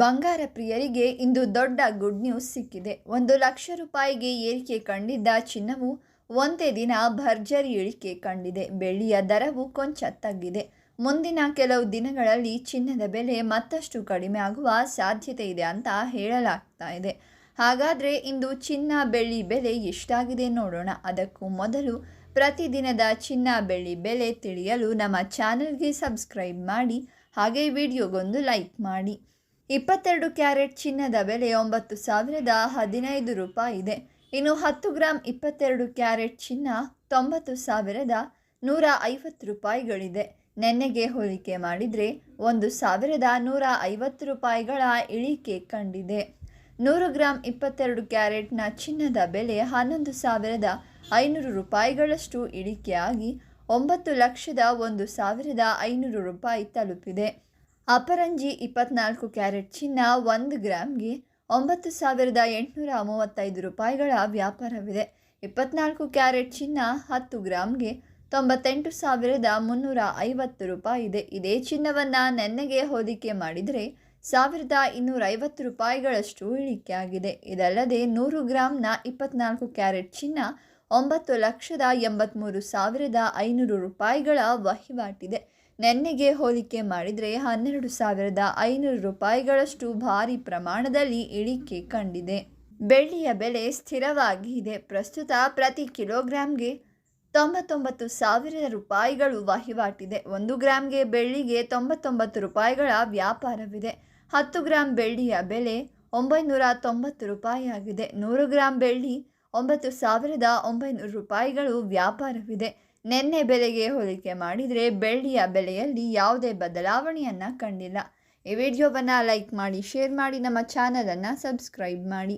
ಬಂಗಾರ ಪ್ರಿಯರಿಗೆ ಇಂದು ದೊಡ್ಡ ಗುಡ್ ನ್ಯೂಸ್ ಸಿಕ್ಕಿದೆ. ಒಂದು ಲಕ್ಷ ರೂಪಾಯಿಗೆ ಏರಿಕೆ ಕಂಡಿದ್ದ ಚಿನ್ನವು ಒಂದೇ ದಿನ ಭರ್ಜರಿ ಇಳಿಕೆ ಕಂಡಿದೆ. ಬೆಳ್ಳಿಯ ದರವು ಕೊಂಚ ತಗ್ಗಿದೆ. ಮುಂದಿನ ಕೆಲವು ದಿನಗಳಲ್ಲಿ ಚಿನ್ನದ ಬೆಲೆ ಮತ್ತಷ್ಟು ಕಡಿಮೆ ಆಗುವ ಸಾಧ್ಯತೆ ಇದೆ ಅಂತ ಹೇಳಲಾಗ್ತಾ ಇದೆ. ಹಾಗಾದರೆ ಇಂದು ಚಿನ್ನ ಬೆಳ್ಳಿ ಬೆಲೆ ಎಷ್ಟಾಗಿದೆ ನೋಡೋಣ. ಅದಕ್ಕೂ ಮೊದಲು ಪ್ರತಿದಿನದ ಚಿನ್ನ ಬೆಳ್ಳಿ ಬೆಲೆ ತಿಳಿಯಲು ನಮ್ಮ ಚಾನಲ್ಗೆ ಸಬ್ಸ್ಕ್ರೈಬ್ ಮಾಡಿ, ಹಾಗೆ ವಿಡಿಯೋಗೊಂದು ಲೈಕ್ ಮಾಡಿ. ಇಪ್ಪತ್ತೆರಡು ಕ್ಯಾರೆಟ್ ಚಿನ್ನದ ಬೆಲೆ ಒಂಬತ್ತು ಸಾವಿರದ ಹದಿನೈದು ರೂಪಾಯಿ ಇದೆ. ಇನ್ನು ಹತ್ತು ಗ್ರಾಂ ಇಪ್ಪತ್ತೆರಡು ಕ್ಯಾರೆಟ್ ಚಿನ್ನ ತೊಂಬತ್ತು ಸಾವಿರದ ನೂರ ಐವತ್ತು ರೂಪಾಯಿಗಳಿದೆ. ನೆನ್ನೆಗೆ ಹೋಲಿಕೆ ಮಾಡಿದರೆ ಒಂದು ಸಾವಿರದ ನೂರ ಐವತ್ತು ರೂಪಾಯಿಗಳ ಇಳಿಕೆ ಕಂಡಿದೆ. ನೂರು ಗ್ರಾಂ ಇಪ್ಪತ್ತೆರಡು ಕ್ಯಾರೆಟ್ನ ಚಿನ್ನದ ಬೆಲೆ ಹನ್ನೊಂದು ಸಾವಿರದ ಐನೂರು ರೂಪಾಯಿಗಳಷ್ಟು ಇಳಿಕೆಯಾಗಿ ಒಂಬತ್ತು ಲಕ್ಷದ ಒಂದು ಸಾವಿರದ ಐನೂರು ರೂಪಾಯಿ ತಲುಪಿದೆ. ಅಪರಂಜಿ ಇಪ್ಪತ್ನಾಲ್ಕು ಕ್ಯಾರೆಟ್ ಚಿನ್ನ ಒಂದು ಗ್ರಾಮ್ಗೆ ಒಂಬತ್ತು ಸಾವಿರದ ಎಂಟುನೂರ ಮೂವತ್ತೈದು ರೂಪಾಯಿಗಳ ವ್ಯಾಪಾರವಿದೆ. ಇಪ್ಪತ್ನಾಲ್ಕು ಕ್ಯಾರೆಟ್ ಚಿನ್ನ ಹತ್ತು ಗ್ರಾಮ್ಗೆ ತೊಂಬತ್ತೆಂಟು ಸಾವಿರದ ಮುನ್ನೂರ ಐವತ್ತು ರೂಪಾಯಿ ಇದೆ ಇದೇ ಚಿನ್ನವನ್ನು ನೆನ್ನೆಗೆ ಹೋಲಿಕೆ ಮಾಡಿದರೆ ಸಾವಿರದ ಇನ್ನೂರ ಐವತ್ತು ರೂಪಾಯಿಗಳಷ್ಟು ಇಳಿಕೆಯಾಗಿದೆ. ಇದಲ್ಲದೆ ನೂರು ಗ್ರಾಮ್ನ ಇಪ್ಪತ್ನಾಲ್ಕು ಕ್ಯಾರೆಟ್ ಚಿನ್ನ ಒಂಬತ್ತು ಲಕ್ಷದ ಎಂಬತ್ತ್ಮೂರು ಸಾವಿರದ ಐನೂರು ರೂಪಾಯಿಗಳ ವಹಿವಾಟಿದೆ. ನೆನ್ನೆಗೆ ಹೋಲಿಕೆ ಮಾಡಿದರೆ ಹನ್ನೆರಡು ಸಾವಿರದ ಐನೂರು ರೂಪಾಯಿಗಳಷ್ಟು ಭಾರಿ ಪ್ರಮಾಣದಲ್ಲಿ ಇಳಿಕೆ ಕಂಡಿದೆ. ಬೆಳ್ಳಿಯ ಬೆಲೆ ಸ್ಥಿರವಾಗಿ ಇದೆ ಪ್ರಸ್ತುತ ಪ್ರತಿ ಕಿಲೋಗ್ರಾಮ್ಗೆ ತೊಂಬತ್ತೊಂಬತ್ತು ಸಾವಿರ ರೂಪಾಯಿಗಳು ವಹಿವಾಟಿದೆ. ಒಂದು ಗ್ರಾಮ್ಗೆ ಬೆಳ್ಳಿಗೆ ತೊಂಬತ್ತೊಂಬತ್ತು ರೂಪಾಯಿಗಳ ವ್ಯಾಪಾರವಿದೆ. ಹತ್ತು ಗ್ರಾಂ ಬೆಳ್ಳಿಯ ಬೆಲೆ ಒಂಬೈನೂರ ತೊಂಬತ್ತು ರೂಪಾಯಿ ಆಗಿದೆ ನೂರು ಗ್ರಾಂ ಬೆಳ್ಳಿ ಒಂಬತ್ತು ಸಾವಿರದ ಒಂಬೈನೂರು ರೂಪಾಯಿಗಳು ವ್ಯಾಪಾರವಿದೆ. ನಿನ್ನೆ ಬೆಲೆಗೆ ಹೋಲಿಕೆ ಮಾಡಿದರೆ ಬೆಳ್ಳಿಯ ಬೆಲೆಯಲ್ಲಿ ಯಾವುದೇ ಬದಲಾವಣೆಯನ್ನು ಕಂಡಿಲ್ಲ. ಈ ವಿಡಿಯೋವನ್ನು ಲೈಕ್ ಮಾಡಿ, ಶೇರ್ ಮಾಡಿ, ನಮ್ಮ ಚಾನಲನ್ನು ಸಬ್ಸ್ಕ್ರೈಬ್ ಮಾಡಿ.